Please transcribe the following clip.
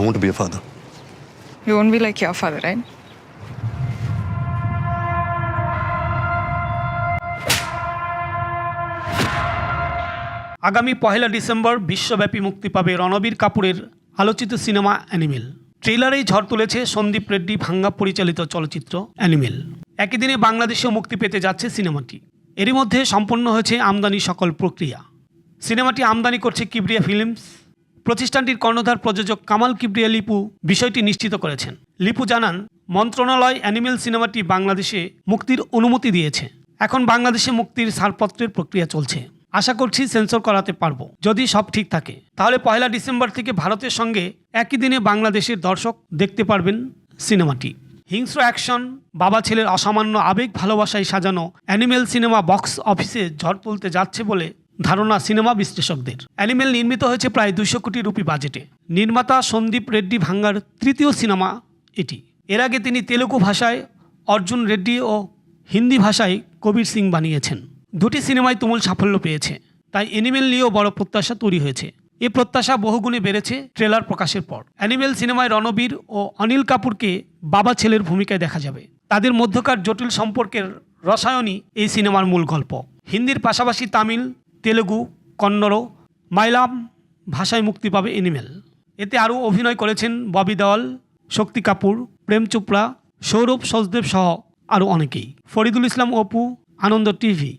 I want to be a father. You won't be like your father, right? আগামী পহেলা December বিশ্বব্যাপী মুক্তি পাবে রণবীর কাপুরের আলোচিত সিনেমা অ্যানিমেল ট্রেলারেই ঝড় তুলেছে সন্দীপ রেড্ডি ভাঙ্গা পরিচালিত চলচ্চিত্র অ্যানিমেল একই দিনে বাংলাদেশেও মুক্তি পেতে যাচ্ছে সিনেমাটি এরই মধ্যে সম্পন্ন হয়েছে আমদানি সকল প্রক্রিয়া সিনেমাটি আমদানি করছে কিবরিয়া ফিল্মস প্রতিষ্ঠানটির কর্ণধার প্রযোজক কামাল কিবরিয়া লিপু বিষয়টি নিশ্চিত করেছেন। লিপু জানান, মন্ত্রণালয় অ্যানিমেল সিনেমাটি বাংলাদেশে মুক্তির অনুমতি দিয়েছে। এখন বাংলাদেশে মুক্তির ছাড়পত্রের প্রক্রিয়া চলছে। আশা করছি সেন্সর করাতে পারব। যদি সব ঠিক থাকে, তাহলে পয়লা ডিসেম্বর থেকে ভারতের সঙ্গে একই দিনে বাংলাদেশের দর্শক দেখতে পারবেন সিনেমাটি। হিংস্র অ্যাকশন, বাবা ছেলের অসামান্য আবেগ ভালোবাসায় সাজানো অ্যানিমেল সিনেমা বক্স অফিসে ঝড় তুলতে যাচ্ছে বলে ধারণা সিনেমা বিশ্লেষকদের। অ্যানিমেল নির্মিত হয়েছে প্রায় দুশো কোটি রুপি বাজেটে। নির্মাতা সন্দীপ রেড্ডি ভাঙ্গার তৃতীয় সিনেমা এটি। এর আগে তিনি তেলুগু ভাষায় অর্জুন রেড্ডি ও হিন্দি ভাষায় কবির সিং বানিয়েছেন। দুটি সিনেমায় তুমুল সাফল্য পেয়েছে। তাই অ্যানিমেল নিয়েও বড় প্রত্যাশা তৈরি হয়েছে। এ প্রত্যাশা বহুগুণে বেড়েছে ট্রেলার প্রকাশের পর। অ্যানিমেল সিনেমায় রণবীর ও অনিল কাপুরকে বাবা ছেলের ভূমিকায় দেখা যাবে। তাদের মধ্যকার জটিল সম্পর্কের রসায়নই এই সিনেমার মূল গল্প। হিন্দির পাশাপাশি তামিল তেলেগু, কন্নড়, মাইলাম ভাষায় মুক্তি পাবে এনিমেল। এতে আরও অভিনয় করেছেন ববি দেওয়াল, শক্তি কাপুর, প্রেম চোপড়া, সৌরভ সচদেব সহ আরও অনেকেই। ফরিদুল ইসলাম অপু, আনন্দ টিভি।